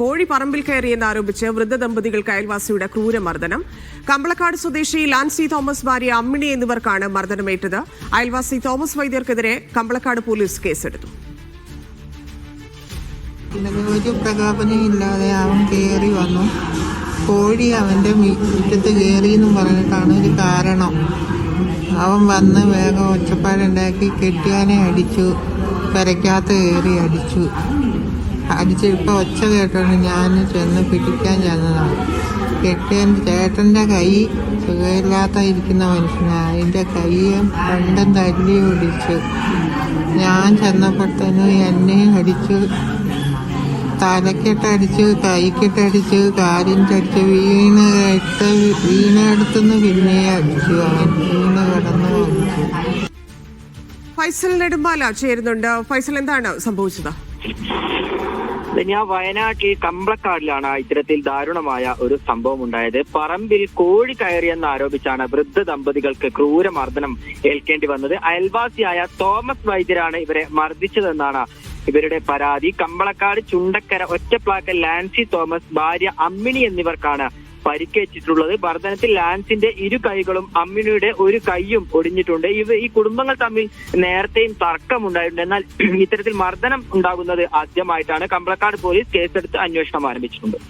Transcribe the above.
കോഴി പറമ്പിൽ കയറിയെന്ന് ആരോപിച്ച് വൃദ്ധ ദമ്പതികൾക്ക് അയൽവാസിയുടെ ക്രൂരമർദ്ദനം. കമ്പളക്കാട് സ്വദേശി ലാൻസി തോമസ് ഭാര്യ അമ്മിണി എന്നിവർക്കാണ് മർദ്ദനമേറ്റത്. അയൽവാസി തോമസ് വൈദ്യർക്കെതിരെ കമ്പളക്കാട് പോലീസ് കേസെടുത്തു. ഒരു പ്രകോപനം ഇല്ലാതെ അവൻ കയറി വന്നു. കോഴി അവന്റെ മുറ്റത്ത് കയറി എന്നും പറഞ്ഞിട്ടാണ് ഒരു കാരണം. അവൻ വന്ന് വേഗം ഒച്ചപ്പാടുണ്ടാക്കി കെട്ടിയാനെ അടിച്ചു. പെരയ്ക്കകത്ത് കയറി അടിച്ചു. അടിച്ച് ഇപ്പോൾ ഒച്ച കേട്ടോണ്ട് ഞാൻ ചെന്ന് പിടിക്കാൻ ചെന്നതാണ്. കെട്ടിയൻ ചേട്ടന്റെ കൈ സുഖമില്ലാത്ത ഇരിക്കുന്ന മനുഷ്യനാണ് അതിന്റെ കൈയും രണ്ടും തല്ലി ഒടിച്ചു ഞാൻ ചെന്നപ്പോഴത്തേനും എന്നെയും അടിച്ചു. തലക്കെട്ടടിച്ച് കൈക്കെട്ടടിച്ച് കാലിന്റെ അടിച്ച് വീണ് ഇട്ട് വീണടുത്തുനിന്ന് പിന്നെ അടിച്ചു. അവൻ വീണ് കിടന്ന് അടിച്ചു ഫൈസൽ നെടുമ്പാല ചേരുന്നുണ്ട്. ഫൈസൽ എന്താണ് സംഭവിച്ചത്? ഞാൻ വയനാട്ടിൽ കമ്പളക്കാടിലാണ് ഇത്തരത്തിൽ ദാരുണമായ ഒരു സംഭവം ഉണ്ടായത്. പറമ്പിൽ കോഴി കയറിയെന്ന് ആരോപിച്ചാണ് വൃദ്ധ ദമ്പതികൾക്ക് ക്രൂരമർദ്ദനം ഏൽക്കേണ്ടി വന്നത്. അയൽവാസിയായ തോമസ് വൈദ്യരാണ് ഇവരെ മർദ്ദിച്ചതെന്നാണ് ഇവരുടെ പരാതി. കമ്പളക്കാട് ചുണ്ടക്കര ഒറ്റപ്ലാക്കൽ ലാൻസി തോമസ് ഭാര്യ അമ്മിണി എന്നിവർക്കാണ് പരിക്കേറ്റിട്ടുള്ളത്. മർദ്ദനത്തിൽ ലാൻസിന്റെ ഇരു കൈകളും അമ്മിണിയുടെ ഒരു കൈയും ഒടിഞ്ഞിട്ടുണ്ട്. ഇവ ഈ കുടുംബങ്ങൾ തമ്മിൽ നേരത്തെയും തർക്കമുണ്ടായിട്ടുണ്ട്. എന്നാൽ ഇത്തരത്തിൽ മർദ്ദനം ഉണ്ടാകുന്നത് ആദ്യമായിട്ടാണ്. കമ്പളക്കാട് പോലീസ് കേസെടുത്ത് അന്വേഷണം ആരംഭിച്ചിട്ടുണ്ട്.